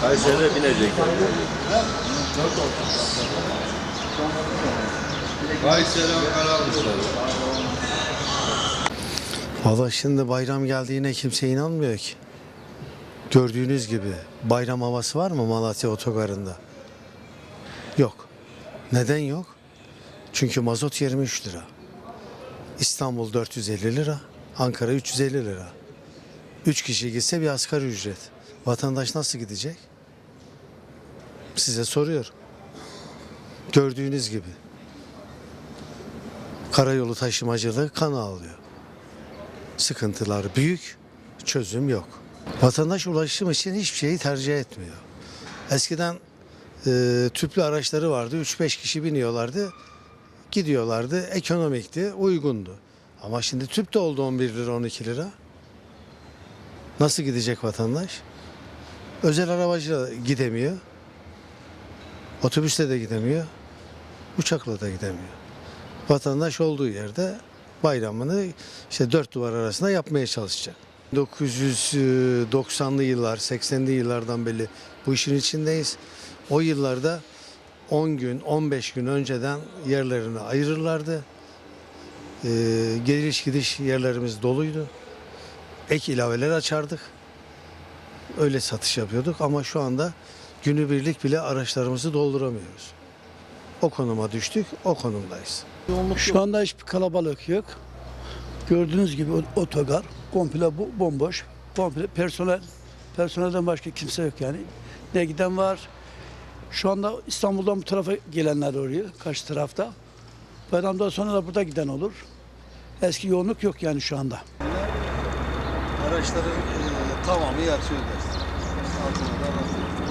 Kayseri'de binecekler. Kayseri Ankara almışlar. Valla şimdi bayram geldiğine kimse inanmıyor ki. Gördüğünüz gibi bayram havası var mı Malatya otogarında? Yok. Neden yok? Çünkü mazot 23 lira. İstanbul 450 lira, Ankara 350 lira. 3 kişi gitse bir asgari ücret. Vatandaş nasıl gidecek? Size soruyorum. Gördüğünüz gibi. Karayolu taşımacılığı kan ağlıyor sıkıntılar büyük, çözüm yok. Vatandaş ulaşım için hiçbir şeyi tercih etmiyor. Eskiden e, tüplü araçları vardı, 3-5 kişi biniyorlardı, gidiyorlardı, ekonomikti, uygundu. Ama şimdi tüp de oldu 11 lira, 12 lira. Nasıl gidecek vatandaş? Özel arabacıyla gidemiyor. Otobüsle de gidemiyor. Uçakla da gidemiyor vatandaş olduğu yerde bayramını işte dört duvar arasında yapmaya çalışacak. 1990'lı yıllar, 80'li yıllardan beri bu işin içindeyiz. O yıllarda 10 gün, 15 gün önceden yerlerini ayırırlardı. Ee, geliş gidiş yerlerimiz doluydu. Ek ilaveler açardık. Öyle satış yapıyorduk ama şu anda günübirlik bile araçlarımızı dolduramıyoruz. O konuma düştük, o konumdayız. Şu anda hiçbir kalabalık yok. Gördüğünüz gibi otogar komple bu bomboş. Komple personel personelden başka kimse yok yani. Ne giden var. Şu anda İstanbul'dan bu tarafa gelenler oraya, karşı tarafta. Bayramdan sonra da burada giden olur. Eski yoğunluk yok yani şu anda. Araçların e, tamamı yatıyor dersin. Altına da